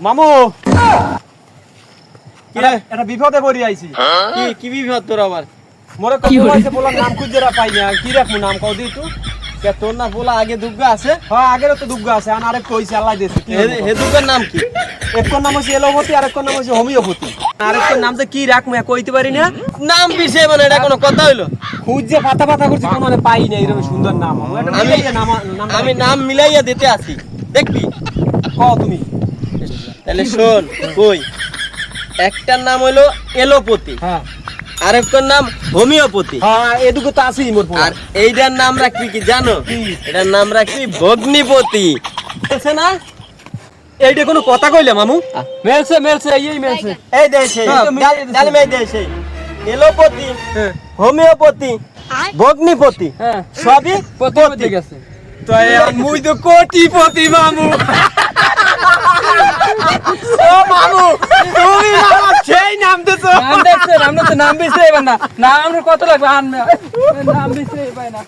মামু! কিরে? এটা বিপদে পড়ি আইছি। কি কি বিপদ তোর আবার? মোরে কত হইছে? বলার নাম খুঁজে রা পাই না। কি রাখব নাম কও দি তুই কে তোর না বলা আগে দুর্গা আছে? হ্যাঁ আগেরও তো দুগ্গা আছে আর আরেক কইছে আল্লাহ দেছে কি হে- দুর্গার নাম কি? একর নাম হচ্ছে এলোপতি আর একর নাম হচ্ছে হোমিওপতি আরেকর নাম যে কি রাখব কইতে পারি না? নাম বিষয় মানে এটা কোনো কথা হইল? খুঁজে পাতা পাতা করছি কোনো মানে পাই না এরকম সুন্দর নাম। আমি- আমি নাম মিলাইয়া দিতে আসি। দেখবি? কও তুমি। তাহলে শোন কই? একটার নাম হইল এলোপতি হ্যাঁ। আরেকটার নাম হোমিওপতি। হ্যাঁ এটুকু তো আছেই মোর আর এইটার নাম রাখবি কি জানো? এটার নাম রাখবি ভগ্নিপতি। বলছে না? এইটা কোনো কথা কইলে মামু? মেলছে মেলছে এই মেলছে। এই দেশে। জানি এই দেশে এলোপতি হ্যাঁ। হোমিওপতি ভগ্নিপতি হ্যাঁ। সবই পতি। গেছে। তো মুই তো কোটিপতি মামু ও মামু তুমি আমার সেই নাম দিছো নাম দেখছে আমরা তো নাম বেছে না। নাম কত লাগবে? আনবে নাম বেছে না।